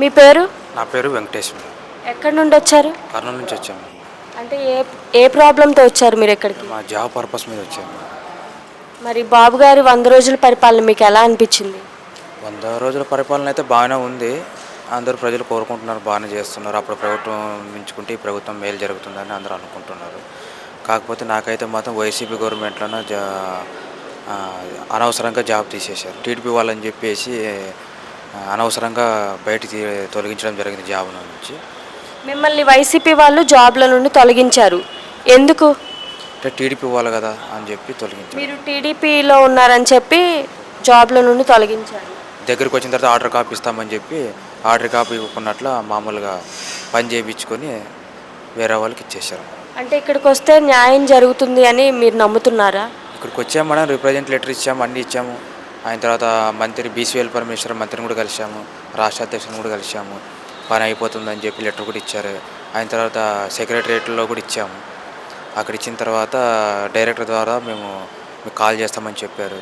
మీ పేరు? నా పేరు వెంకటేష్ ఎక్కడి నుండి వచ్చారు? కర్నూలు నుంచి వచ్చాము అంటే ఏ ఏ ప్రాబ్లంతో వచ్చారు మీరు ఇక్కడికి? మా జాబ్ పర్పస్ మీద వచ్చాము మరి బాబు గారి వంద రోజుల పరిపాలన మీకు ఎలా అనిపించింది? వంద రోజుల పరిపాలన అయితే బాగానే ఉంది. అందరూ ప్రజలు కోరుకుంటున్నారు బాగానే చేస్తున్నారు. అప్పుడు ప్రభుత్వం మించుకుంటే ఈ ప్రభుత్వం మేలు జరుగుతుందని అందరూ అనుకుంటున్నారు. కాకపోతే నాకైతే మాత్రం వైసీపీ గవర్నమెంట్లోనే జా అనవసరంగా జాబ్ తీసేశారు. టీడీపీ వాళ్ళని చెప్పేసి అనవసరంగా బయటికి తొలగించడం జరిగింది జాబ్ నుంచి. మిమ్మల్ని వైసీపీ వాళ్ళు జాబ్ల నుండి తొలగించారు. ఎందుకు? అంటే టీడీపీ వాళ్ళు కదా అని చెప్పి తొలగించారు. మీరు టీడీపీలో ఉన్నారని చెప్పి జాబ్ల నుండి తొలగించారు. దగ్గరికి వచ్చిన తర్వాత ఆర్డర్ కాపీ ఇస్తామని చెప్పి ఆర్డర్ కాపీ ఇవ్వకున్నట్లు మామూలుగా పని చేయించుకొని వేరే వాళ్ళకి ఇచ్చేసారు అంటే ఇక్కడికి వస్తే న్యాయం జరుగుతుంది అని మీరు నమ్ముతున్నారా? ఇక్కడికి వచ్చాము మనం రిప్రజెంట్ లెటర్ ఇచ్చాము అన్నీ ఇచ్చాము. ఆయన తర్వాత మంత్రి బీసీఎల్ పరమేశ్వర మంత్రిని కూడా కలిసాము రాష్ట్ర అధ్యక్షుని కూడా కలిసాము పని అయిపోతుందని చెప్పి లెటర్ కూడా ఇచ్చారు. ఆయన తర్వాత సెక్రటరియట్లో కూడా ఇచ్చాము. అక్కడ ఇచ్చిన తర్వాత డైరెక్టర్ ద్వారా మేము మీకు కాల్ చేస్తామని చెప్పారు.